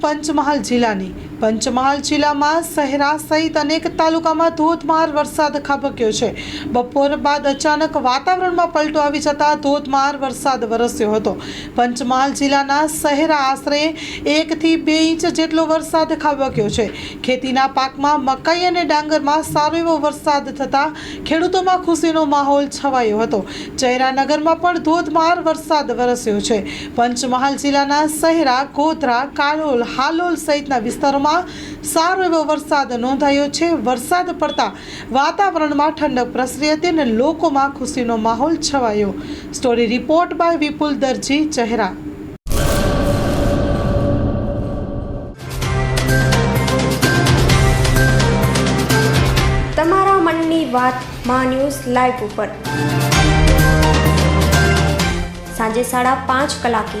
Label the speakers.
Speaker 1: પંચમહાલ જિલ્લાની પંચમહાલ જિલ્લામાં શહેરા સહિત અનેક તાલુકામાં ધોધમાર વરસાદ ખાબક્યો છે. બપોર બાદ અચાનક વાતાવરણમાં પલટો આવી જતા ધોધમાર વરસાદ વરસ્યો હતો. પંચમહાલ જિલ્લાના શહેરા આશરે એકથી બે ઇંચ જેટલો વરસાદ ખાબક્યો છે. ખેતીના પાકમાં મકાઈ અને ડાંગરમાં સારો એવો વરસાદ થતાં ખેડૂતોમાં ખુશીનો માહોલ છવાયો હતો. ચહેરાનગરમાં પણ ધોધમાર વરસાદ વરસ્યો છે. પંચમહાલ જિલ્લાના શહેરા ગોધરા, કાલોલ, હાલોલ સહિતના વિસ્તારોમાં સારો એવો વરસાદ નોંધાયો છે. વરસાદ પડતા વાતાવરણમાં ઠંડક પ્રસરી હતી અને લોકોમાં ખુશીનો માહોલ છવાયો. Story report by Vipul Darji, ચહેરા.
Speaker 2: તમારા મનની વાત મા ન્યૂઝ લાઈવ ઉપર. સાંજે સાડા પાંચ કલાકે